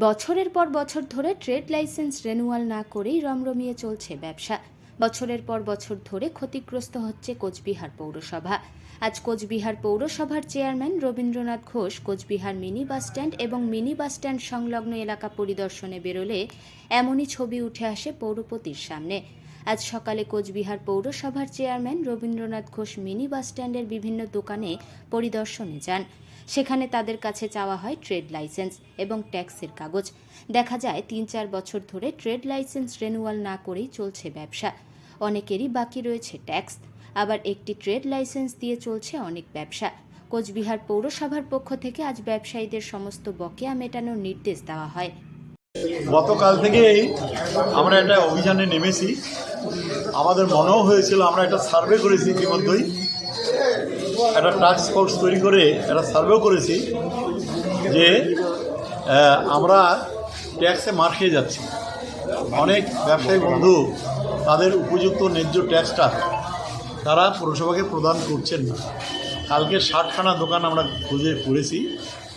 বছরের পর বছর ধরে ট্রেড লাইসেন্স রেনুয়াল না করেই রমরমিয়ে চলছে ব্যবসা। বছরের পর বছর ধরে ক্ষতিগ্রস্ত হচ্ছে কোচবিহার পৌরসভা। আজ কোচবিহার পৌরসভার chairman Rabindranath Ghosh Cooch Behar mini bus stand এবং মিনি বাসস্ট্যান্ড সংলগ্ন এলাকা পরিদর্শনে বেরোলে এমনই ছবি উঠে আসে পৌরপতির সামনে। আজ সকালে কোচবিহার পৌরসভার চেয়ারম্যান রবীন্দ্রনাথ ঘোষ মিনি বাসস্ট্যান্ডের বিভিন্ন দোকানে পরিদর্শনে যান। সেখানে তাদের কাছে চাওয়া হয় ট্রেড লাইসেন্স এবং ট্যাক্সের কাগজ। দেখা যায়, তিন চার বছর ধরে ট্রেড লাইসেন্স রেনুয়াল না করেই চলছে ব্যবসা। অনেকেরই বাকি রয়েছে ট্যাক্স। আবার একটি ট্রেড লাইসেন্স দিয়ে চলছে অনেক ব্যবসা। কোচবিহার পৌরসভার পক্ষ থেকে আজ ব্যবসায়ীদের সমস্ত বকেয়া মেটানোর নির্দেশ দেওয়া হয়। গতকাল থেকেই আমরা একটা অভিযানে নেমেছি। আমাদের মনেও হয়েছিল আমরা একটা সার্ভে করেছি ইতিমধ্যেই। একটা টাস্ক ফোর্স তৈরি করে একটা সার্ভেও করেছি যে আমরা ট্যাক্সে মার খেয়ে যাচ্ছি। অনেক ব্যবসায়ী বন্ধু তাদের উপযুক্ত ন্যায্য ট্যাক্সটা তারা পৌরসভাকে প্রদান করছেন না। কালকে ষাটখানা দোকান আমরা খুঁজে করেছি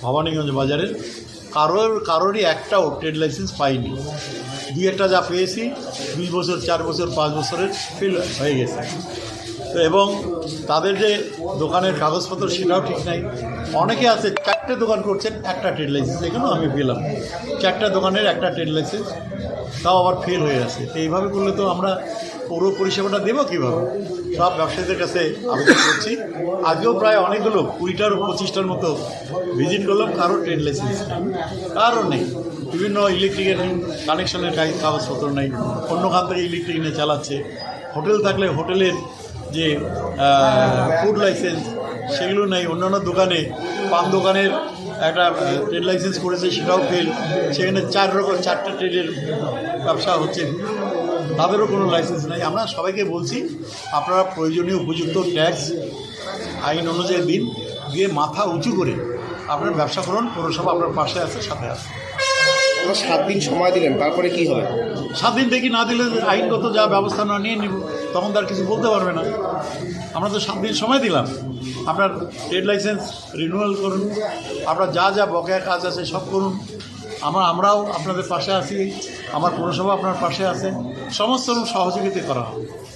ভবানীগঞ্জ বাজারের। কারোর, কারোরই একটাও ট্রেড লাইসেন্স পাইনি। দুই একটা যা পেয়েছি, দুই বছর, চার বছর, পাঁচ বছরের ফেল হয়ে গেছে। এবং তাদের যে দোকানের কাগজপত্র সেটাও ঠিক নাই। অনেকে আছে, চারটে দোকান করছেন, একটা ট্রেড লাইসেন্স এখানেও আমি পেলাম। চারটা দোকানের একটা ট্রেড লাইসেন্স তাও আবার ফেল হয়ে আছে এইভাবে করলে তো আমরা পৌর পরিষেবাটা দেবো কীভাবে? সব ব্যবসায়ীদের কাছে আবেদন করছি। আজকেও প্রায় অনেকগুলো কুড়িটার পঁচিশটার মতো ভিজিট করলাম, কারও ট্রেন লাইসেন্স কারও নেই। বিভিন্ন ইলেকট্রিকের কানেকশনের কাগজপত্র নেই। অন্য খান থেকে ইলেকট্রিক নিয়ে চালাচ্ছে। হোটেল থাকলে হোটেলের যে ফুড লাইসেন্স সেগুলো নেই। অন্যান্য দোকানে পান দোকানের একটা ট্রেড লাইসেন্স করেছে সেটাও ফেল সেখানে চার রকম চারটা ট্রেডের ব্যবসা হচ্ছে। তাদেরও কোনো লাইসেন্স নেই। আমরা সবাইকে বলছি আপনারা প্রয়োজনীয় উপযুক্ত ট্যাক্স আইন অনুযায়ী দিন দিয়ে মাথা উঁচু করে আপনার ব্যবসা করুন পৌরসভা আপনার পাশে আছে সাথে আছে। সাত দিন সময় দিলেন তারপরে কি হবে? সাত দিন দেখি না দিলে আইনগত যা ব্যবস্থা না নিয়ে নিব। তখন তো আর কিছু বলতে পারবে না। আমরা তো সাত দিন সময় দিলাম। আপনার ট্রেড লাইসেন্স রিনিউয়াল করুন। আপনার যা যা বকেয়া কাজ আছে সব করুন। আমার, আমরাও আপনাদের পাশে আছি। আমার পৌরসভা আপনার পাশে আছে। সমস্ত রকম সহযোগিতা করা হবে।